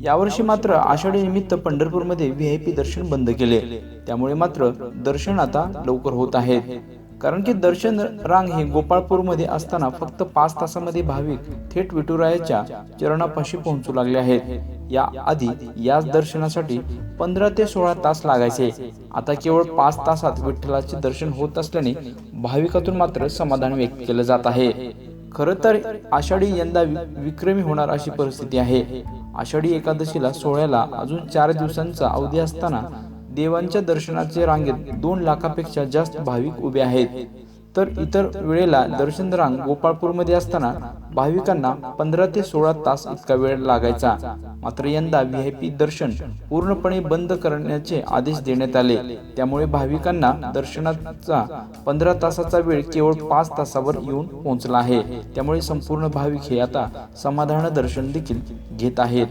यावर्षी मात्र आषाढी निमित्त पंढरपूरमध्ये व्ही आय पी दर्शन बंद केले. त्यामुळे मात्र दर्शन आता लवकर होत आहेत. कारण की दर्शन रांग ही गोपाळपूरमध्ये असताना फक्त पाच तासामध्ये भाविक थेट विठुरायाच्या चरणापाशी पोहोचू लागले आहेत. या आधी याच दर्शनासाठी पंधरा ते सोळा तास लागायचे. आता केवळ पाच तासात विठ्ठलाचे दर्शन होत असल्याने भाविकातून मात्र समाधान व्यक्त केलं जात आहे. खरं तर आषाढी यंदा विक्रमी होणार अशी परिस्थिती आहे. आषाढी एकादशीला सोहळ्याला अजून चार दिवसांचा अवधी असताना देवांच्या दर्शनाचे रांगेत दोन लाखापेक्षा जास्त भाविक उभे आहेत. तर इतर वेळेला दर्शन रांग गोपाळपूरमध्ये असताना भाविकांना पंधरा ते सोळा तास इतका वेळ लागायचा. मात्र यंदा व्ही आय पी दर्शन पूर्णपणे बंद करण्याचे आदेश देण्यात आले. त्यामुळे भाविकांना दर्शनाचा पंधरा तासाचा वेळ केवळ पाच तासावर येऊन पोहोचला आहे. त्यामुळे संपूर्ण भाविक हे आता समाधान दर्शन देखील घेत आहेत.